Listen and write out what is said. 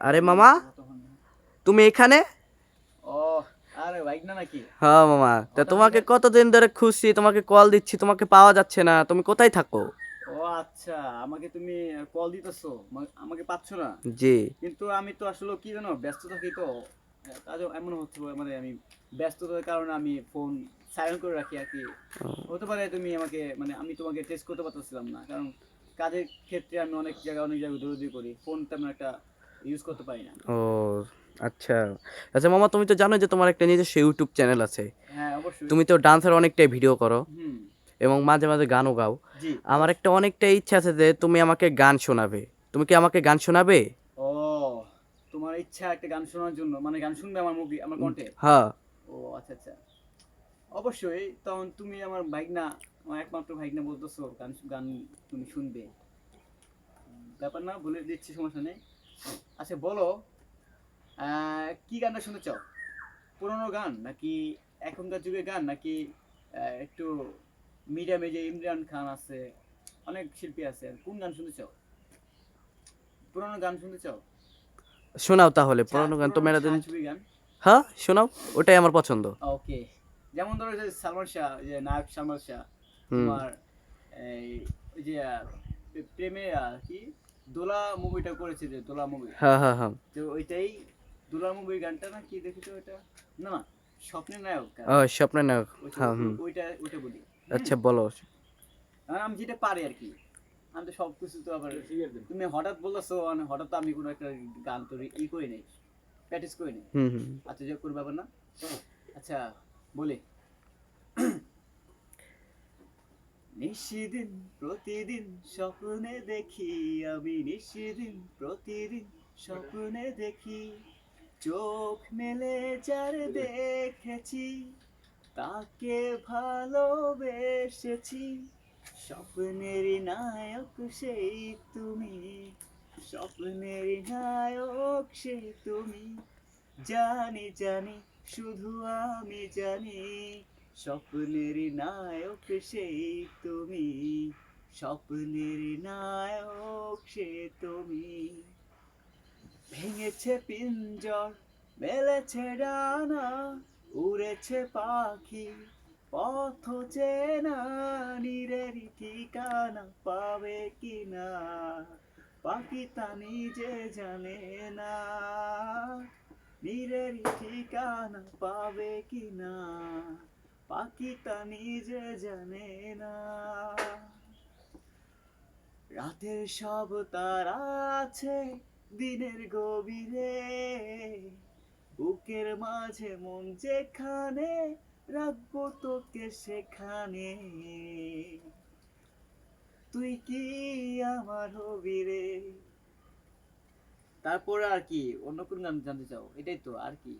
আরে মামা তুমি এখানে? আরে না নাকি? হ্যাঁ মামা তা তোমাকে কতদিন ধরে খুঁজছি তোমাকে কল দিচ্ছি তোমাকে পাওয়া যাচ্ছে না তুমি কোথায় থাকো? ও আচ্ছা আমাকে তুমি কল দিতেছো আমাকে পাচ্ছ না? জি। কিন্তু আমি তো আসলে কি জানো ব্যস্ত থাকি তো কাজও এমন হচ্ছে মানে আমি ব্যস্ততার কারণে আমি ফোন সাইলেন্ট করে রাখি আর কি। হতে পারে তুমি আমাকে মানে আমি তোমাকে টেস্ট করতে পারতেছিলাম না কারণ কাজের ক্ষেত্রে আমি অনেক জায়গায় অনেক জায়গায় দৌড়ি করি ফোন তেমন একটা ইউজ করতে পারি না। ও আচ্ছা। আচ্ছা মামা তুমি তো জানো যে তোমার একটা নিজস্ব ইউটিউব চ্যানেল আছে। হ্যাঁ অবশ্যই। তুমি তো ডান্সের অনেকটাই ভিডিও করো। এবং মাঝে মাঝে গানও গাও। আমার একটা অনেকটা ইচ্ছা আছে যে তুমি আমাকে গান শোনাবে। তুমি কি আমাকে গান শোনাবে? ও তোমার ইচ্ছা একটা গান শোনার জন্য। মানে গান শুনবে আমার মুভি আমার কণ্ঠে? হ্যাঁ। ও আচ্ছা আচ্ছা। অবশ্যই তখন তুমি আমার ভাইগনা আমার একমাত্র ভাইগনা বলতেছো গান গান তুমি শুনবে। ব্যাপার না বলে দিচ্ছি সমস্যা নেই। আচ্ছা বলো কি গানটা শুনতে চাও? পুরোনো গান নাকি এখনকার যুগের গান? নাকি একটু মিডিয়ামে যে ইমরান খান আছে অনেক শিল্পী আছে কোন গান শুনতে চাও? পুরোনো গান শুনতে চাও? শোনাও তাহলে পুরনো গান তো মেরাদিন গান। হ্যাঁ শোনাও ওটাই আমার পছন্দ। ওকে যেমন ধরো যে সালমান শাহ যে নায়ক সালমান শাহ তোমার এই যে প্রেমে আহ, কি? দোলা মুভিটা করেছে যে দোলা মুভি হ্যাঁ হ্যাঁ হ্যাঁ। তো ওইটাই দোলা মুভির গানটা না কি দেখেছ ওইটা? না না স্বপ্নের নায়ক। ও স্বপ্নের নায়ক। ওইটা- হ্যাঁ হুম। ওইটা ওইটা বলি। আচ্ছা বলো। আর আমি যেটা পারি আর কি আমি তো সব কিছু তো আবার তুমি হঠাৎ বলতেছো মানে হঠাৎ তো আমি কোনো একটা গান তো ই করি নাই প্র্যাকটিস করি নাই। হুম হুম। আচ্ছা যে করবে না। আচ্ছা বলি। নিশিদিন, প্রতিদিন স্বপ্নে দেখি, আমি নিশিদিন, প্রতিদিন স্বপ্নে দেখি। চোখ মেলে যার দেখেছি, তাকে ভালোবেসেছি। স্বপ্নের নায়ক সেই তুমি, স্বপ্নের নায়ক সেই তুমি। জানি জানি, শুধু আমি জানি স্বপ্নের নায়ক সেই তুমি, স্বপ্নের নায়ক সে তুমি। ভেঙেছে পিঞ্জর, মেলেছে ডানা, উড়েছে পাখি, পথ চেনা, নিরের ঠিকানা পাবে কিনা? পাখি তা নিজে জানে না, নীরের ঠিকানা পাবে কিনা? পাখি তা নিজে জানে না। রাতের সব তারা আছে, দিনের গভীরে। বুকের মাঝে মন যেখানে, রাখব তোকে সেখানে। তুই কি আমার হবি রে? তারপরে আর কি, অন্য কোন গান জানতে চাও? এটাই তো, আর কি?